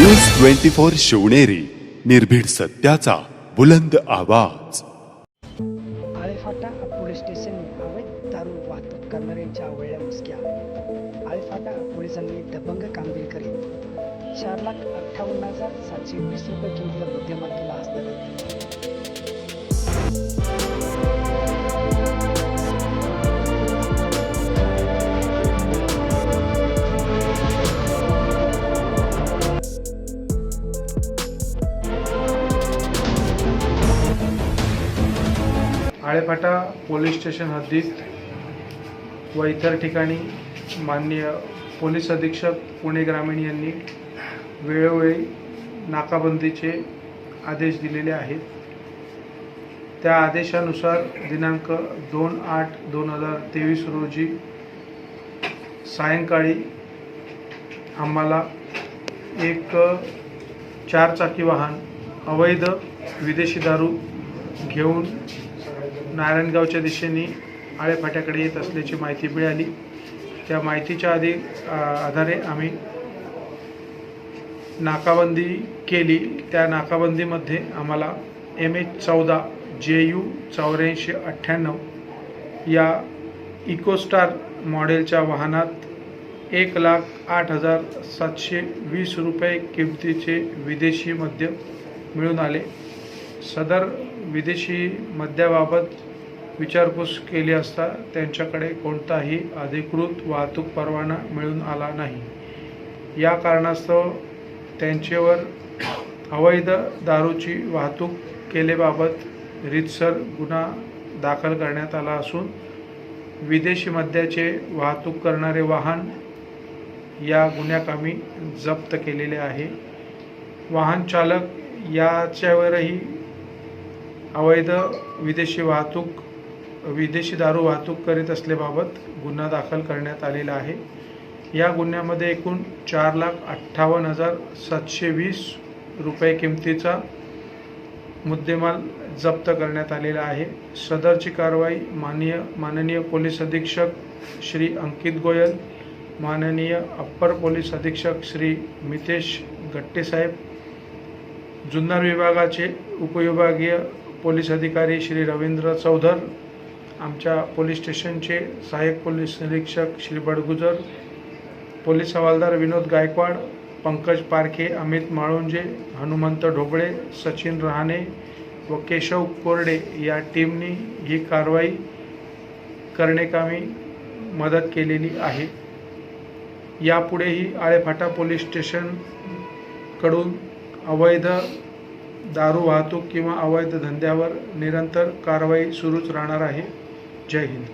News twenty four Shivneri निर्भीड सत्याचा बुलंद आवाज. आळेफाटा पोलीस स्टेशन हवेत दारू वाहतूक करणाऱ्यांच्या आवळल्या मुसक्या. आळेफाटा पोलिसांनी दबंग कामगिरी करीत चार लाख अठ्ठावन्न हजार सातशे वीस रुपये किमतीला मुद्देमाल केला असता आळेफाटा पोलीस स्टेशन हद्दीत व इतर ठिकाणी माननीय पोलीस अधीक्षक पुणे ग्रामीण यांनी वेळोवेळी नाकाबंदीचे आदेश दिलेले आहेत. त्या आदेशानुसार दिनांक दोन आठ दोन हजार तेवीस रोजी सायंकाळी आम्हाला एक चारचाकी वाहन अवैध विदेशी दारू घेऊन नारायणगावच्या दिशेने आळेफाट्याकडे येत असल्याची माहिती मिळाली. त्या माहितीच्या आधी आधारे आम्ही नाकाबंदी केली. त्या नाकाबंदीमध्ये आम्हाला एम एच चौदा जे यू चौऱ्याऐंशी अठ्ठ्याण्णव या इकोस्टार मॉडेलच्या वाहनात एक लाख आठ हजार सातशे वीस रुपये किमतीचे विदेशी मद्य मिळून आले. सदर विदेशी मद्याबाबत विचारपूस केली असता त्यांच्याकडे कोणताही अधिकृत वाहतूक परवाना मिळून आला नाही. या कारणास्तव त्यांच्यावर अवैध दारूची वाहतूक केलेबाबत रितसर गुन्हा दाखल करण्यात आला असून विदेशी मद्याचे वाहतूक करणारे वाहन या गुन्ह्याकामी जप्त केलेले आहे. वाहन चालक याच्यावरही अवैध विदेशी वाहतूक विदेशी दारू वाहतूक करीत असल्याबाबत गुन्हा दाखल करण्यात आलेला आहे. या गुन्ह्यामध्ये एकूण चार लाख अठ्ठावन्न हजार सातशे वीस रुपये किमतीचा मुद्देमाल जप्त करण्यात आलेला आहे. सदरची कारवाई माननीय माननीय पोलीस अधीक्षक श्री अंकित गोयल माननीय अप्पर पोलीस अधीक्षक श्री मितेश गट्टेसाहेब जुन्नर विभागाचे उपविभागीय पोलीस अधिकारी श्री रवींद्र चौधर आमच्या पोलीस स्टेशनचे सहाय्यक पोलीस निरीक्षक श्री बडगुजर पोलीस हवालदार विनोद गायकवाड पंकज पारखे अमित माळुंजे हनुमंत ढोबळे सचिन रहाणे व केशव कोरडे या टीमनी ही कारवाई करण्याकामी मदत केलेली आहे. यापुढेही आळेफाटा पोलीस स्टेशनकडून अवैध दारू वाहतूक किंवा अवैध धंद्यावर निरंतर कारवाई सुरूच राहणार आहे. जय हिंद.